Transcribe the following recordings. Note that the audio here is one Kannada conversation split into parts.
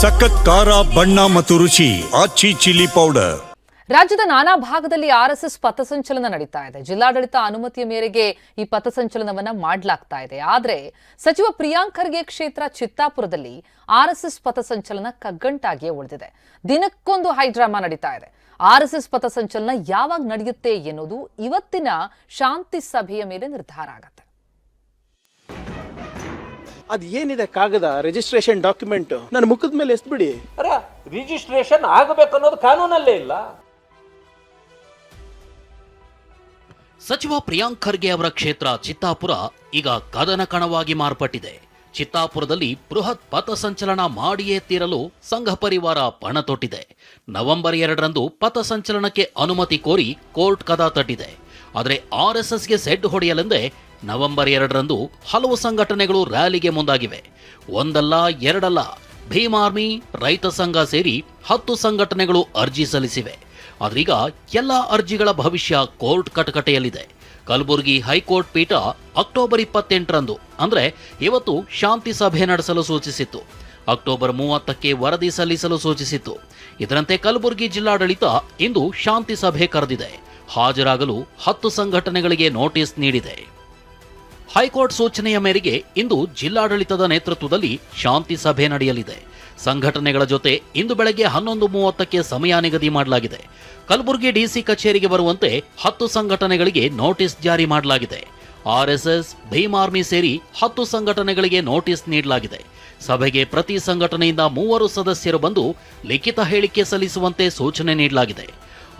ಸಖತ್ ಖಾರ, ಬಣ್ಣ ಮತ್ತು ರುಚಿ, ಆಚಿ ಚಿಲ್ಲಿ ಪೌಡರ್. ರಾಜ್ಯದ ನಾನಾ ಭಾಗದಲ್ಲಿ ಆರ್ಎಸ್ಎಸ್ ಪಥಸಂಚಲನ ನಡೀತಾ ಇದೆ. ಜಿಲ್ಲಾಡಳಿತ ಅನುಮತಿಯ ಮೇರೆಗೆ ಈ ಪಥಸಂಚಲನವನ್ನ ಮಾಡಲಾಗ್ತಾ ಇದೆ. ಆದರೆ ಸಚಿವ ಪ್ರಿಯಾಂಕ್ ಖರ್ಗೆ ಕ್ಷೇತ್ರ ಚಿತ್ತಾಪುರದಲ್ಲಿ ಆರ್ಎಸ್ಎಸ್ ಪಥಸಂಚಲನ ಕಗ್ಗಂಟಾಗಿಯೇ ಉಳಿದಿದೆ. ದಿನಕ್ಕೊಂದು ಹೈಡ್ರಾಮಾ ನಡೀತಾ ಇದೆ. ಆರ್ಎಸ್ಎಸ್ ಪಥಸಂಚಲನ ಯಾವಾಗ ನಡೆಯುತ್ತೆ ಎನ್ನುವುದು ಇವತ್ತಿನ ಶಾಂತಿ ಸಭೆಯ ಮೇಲೆ ನಿರ್ಧಾರ ಆಗತ್ತೆ. ಅದ್ ಏನಿದೆ ಕಾಗದ ರಿಜಿಸ್ಟ್ರೇಷನ್ ಡಾಕ್ಯುಮೆಂಟ್ ನನ್ನ ಮುಖದ ಮೇಲೆ ಎಸ್ಬಿಡಿ. ಅರ ರಿಜಿಸ್ಟ್ರೇಷನ್ ಆಗಬೇಕು ಅನ್ನೋದು ಕಾನೂನಲ್ಲೇ ಇಲ್ಲ. ಸಚಿವ ಪ್ರಿಯಾಂಕ್ ಖರ್ಗೆ ಅವರ ಕ್ಷೇತ್ರ ಚಿತ್ತಾಪುರ ಈಗ ಕದನ ಕಣವಾಗಿ ಮಾರ್ಪಟ್ಟಿದೆ. ಚಿತ್ತಾಪುರದಲ್ಲಿ ಬೃಹತ್ ಪಥಸಂಚಲನ ಮಾಡಿಯೇ ತೀರಲು ಸಂಘ ಪರಿವಾರ ಪಣ ತೊಟ್ಟಿದೆ. ನವೆಂಬರ್ ಎರಡರಂದು ಪಥಸಂಚಲನಕ್ಕೆ ಅನುಮತಿ ಕೋರಿ ಕೋರ್ಟ್ ಕದ ತಟ್ಟಿದೆ. ಆದರೆ ಆರ್ಎಸ್ಎಸ್ಗೆ ಸೆಡ್ ಹೊಡೆಯಲೆಂದೇ ನವೆಂಬರ್ ಎರಡರಂದು ಹಲವು ಸಂಘಟನೆಗಳು ರ್ಯಾಲಿಗೆ ಮುಂದಾಗಿವೆ. ಒಂದಲ್ಲ, ಎರಡಲ್ಲ, ಭೀಮ್ ಆರ್ಮಿ, ರೈತ ಸಂಘ ಸೇರಿ ಹತ್ತು ಸಂಘಟನೆಗಳು ಅರ್ಜಿ ಸಲ್ಲಿಸಿವೆ. ಆದ್ರೀಗ ಎಲ್ಲ ಅರ್ಜಿಗಳ ಭವಿಷ್ಯ ಕೋರ್ಟ್ ಕಟಕಟೆಯಲ್ಲಿದೆ. ಕಲಬುರಗಿ ಹೈಕೋರ್ಟ್ ಪೀಠ ಅಕ್ಟೋಬರ್ ಇಪ್ಪತ್ತೆಂಟರಂದು, ಅಂದರೆ ಇವತ್ತು ಶಾಂತಿ ಸಭೆ ನಡೆಸಲು ಸೂಚಿಸಿತ್ತು. ಅಕ್ಟೋಬರ್ ಮೂವತ್ತಕ್ಕೆ ವರದಿ ಸಲ್ಲಿಸಲು ಸೂಚಿಸಿತ್ತು. ಇದರಂತೆ ಕಲಬುರಗಿ ಜಿಲ್ಲಾಡಳಿತ ಇಂದು ಶಾಂತಿ ಸಭೆ ಕರೆದಿದೆ. ಹಾಜರಾಗಲು ಹತ್ತು ಸಂಘಟನೆಗಳಿಗೆ ನೋಟಿಸ್ ನೀಡಿದೆ. ಹೈಕೋರ್ಟ್ ಸೂಚನೆಯ ಮೇರೆಗೆ ಇಂದು ಜಿಲ್ಲಾಡಳಿತದ ನೇತೃತ್ವದಲ್ಲಿ ಶಾಂತಿ ಸಭೆ ನಡೆಯಲಿದೆ. ಸಂಘಟನೆಗಳ ಜೊತೆ ಇಂದು ಬೆಳಗ್ಗೆ ಹನ್ನೊಂದು ಮೂವತ್ತಕ್ಕೆ ಸಮಯ ನಿಗದಿ ಮಾಡಲಾಗಿದೆ. ಕಲಬುರಗಿ ಡಿಸಿ ಕಚೇರಿಗೆ ಬರುವಂತೆ ಹತ್ತು ಸಂಘಟನೆಗಳಿಗೆ ನೋಟಿಸ್ ಜಾರಿ ಮಾಡಲಾಗಿದೆ. ಆರ್ಎಸ್ಎಸ್, ಭೀಮ್ ಆರ್ಮಿ ಸೇರಿ ಹತ್ತು ಸಂಘಟನೆಗಳಿಗೆ ನೋಟಿಸ್ ನೀಡಲಾಗಿದೆ. ಸಭೆಗೆ ಪ್ರತಿ ಸಂಘಟನೆಯಿಂದ ಮೂವರು ಸದಸ್ಯರು ಬಂದು ಲಿಖಿತ ಹೇಳಿಕೆ ಸಲ್ಲಿಸುವಂತೆ ಸೂಚನೆ ನೀಡಲಾಗಿದೆ.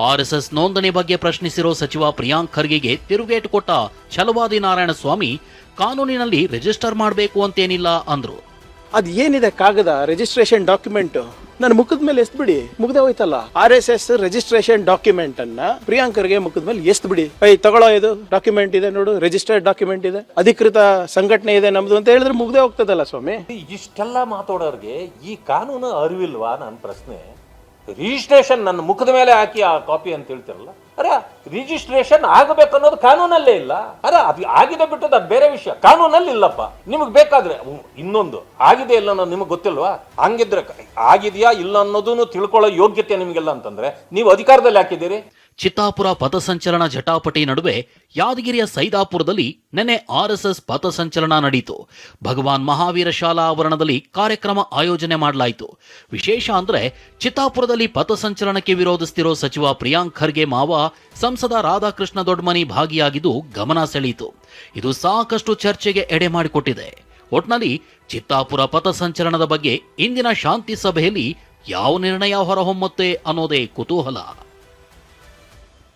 ಆರ್ಎಸ್ಎಸ್ ನೋಂದಣಿ ಬಗ್ಗೆ ಪ್ರಶ್ನಿಸಿರೋ ಸಚಿವ ಪ್ರಿಯಾಂಕ್ ಖರ್ಗೆಗೆ ತಿರುಗೇಟು ಕೊಟ್ಟ ಛಲವಾದಿ ನಾರಾಯಣ ಸ್ವಾಮಿ ಕಾನೂನಿನಲ್ಲಿ ರಿಜಿಸ್ಟರ್ ಮಾಡಬೇಕು ಅಂತೇನಿಲ್ಲ ಅಂದ್ರು. ಅದು ಏನಿದೆ ಕಾಗದ ರಿಜಿಸ್ಟ್ರೇಷನ್ ಡಾಕ್ಯುಮೆಂಟ್? ನನ್ನ ಮುಖದ ಮೇಲೆ ಎಸ್ಬಿಡಿ ಮುಗ್ದೆ ಹೋಯ್ತಲ್ಲ. R S S registration document ಅನ್ನ ಪ್ರಿಯಾಂಕರ್ಗೆ ಮುಖದ ಮೇಲೆ ಎಸ್ ಬಿಡಿ. ಐ ತಗೊಳ್ಳೋ ಇದು ಡಾಕ್ಯುಮೆಂಟ್ ಇದೆ ನೋಡು ರಿಜಿಸ್ಟರ್ಡ್ ಡಾಕ್ಯುಮೆಂಟ್ ಇದೆ ಅಧಿಕೃತ ಸಂಘಟನೆ ಇದೆ ನಮ್ದು ಅಂತ ಹೇಳಿದ್ರೆ ಮುಗ್ದೆ ಹೋಗ್ತದಲ್ಲ ಸ್ವಾಮಿ? ಇಷ್ಟೆಲ್ಲ ಮಾತಾಡೋರಿಗೆ ಈ ಕಾನೂನು ಅರಿವಿಲ್ವಾ ನನ್ನ ಪ್ರಶ್ನೆ? ರಿಜಿಸ್ಟ್ರೇಷನ್ ನನ್ನ ಮುಖದ ಮೇಲೆ ಹಾಕಿ ಆ ಕಾಪಿ ಅಂತ ಹೇಳ್ತಿರಲ್ಲ, ಅರೆ ರಿಜಿಸ್ಟ್ರೇಷನ್ ಆಗಬೇಕು ಅನ್ನೋದು ಕಾನೂನಲ್ಲೇ ಇಲ್ಲ. ಅರ, ಅದು ಆಗಿದೆ ಬಿಟ್ಟದ್ದು ಅದು ಬೇರೆ ವಿಷಯ. ಕಾನೂನಲ್ಲಿ ಇಲ್ಲಪ್ಪ. ನಿಮಗೆ ಬೇಕಾದ್ರೆ ಇನ್ನೊಂದು, ಆಗಿದೆ ಇಲ್ಲ ಅನ್ನೋದು ನಿಮಗೆ ಗೊತ್ತಿಲ್ವಾ? ಹಂಗಿದ್ರೆ ಆಗಿದೆಯಾ ಇಲ್ಲ ಅನ್ನೋದನ್ನು ತಿಳ್ಕೊಳ್ಳೋ ಯೋಗ್ಯತೆ ನಿಮಗೆಲ್ಲ ಅಂತಂದ್ರೆ, ನೀವು ಅಧಿಕಾರದಲ್ಲಿ ಹಾಕಿದ್ದೀರಿ? ಚಿತ್ತಾಪುರ ಪಥಸಂಚಲನ ಜಟಾಪಟಿ ನಡುವೆ ಯಾದಗಿರಿಯ ಸೈದಾಪುರದಲ್ಲಿ ನಿನ್ನೆ ಆರ್ಎಸ್ಎಸ್ ಪಥಸಂಚಲನ ನಡೆಯಿತು ಭಗವಾನ್ ಮಹಾವೀರ ಶಾಲಾ ಆವರಣದಲ್ಲಿ ಕಾರ್ಯಕ್ರಮ ಆಯೋಜನೆ ಮಾಡಲಾಯಿತು. ವಿಶೇಷ ಅಂದ್ರೆ ಚಿತ್ತಾಪುರದಲ್ಲಿ ಪಥಸಂಚಲನಕ್ಕೆ ವಿರೋಧಿಸ್ತಿರೋ ಸಚಿವ ಪ್ರಿಯಾಂಕ್ ಖರ್ಗೆ ಮಾವ ಸಂಸದ ರಾಧಾಕೃಷ್ಣ ದೊಡ್ಮನಿ ಭಾಗಿಯಾಗಿದ್ದು ಗಮನ ಸೆಳೆಯಿತು ಇದು ಸಾಕಷ್ಟು ಚರ್ಚೆಗೆ ಎಡೆ ಮಾಡಿಕೊಟ್ಟಿದೆ. ಒಟ್ನಲ್ಲಿ ಚಿತ್ತಾಪುರ ಪಥಸಂಚಲನದ ಬಗ್ಗೆ ಇಂದಿನ ಶಾಂತಿ ಸಭೆಯಲ್ಲಿ ಯಾವ ನಿರ್ಣಯ ಹೊರಹೊಮ್ಮುತ್ತೆ ಅನ್ನೋದೇ ಕುತೂಹಲ.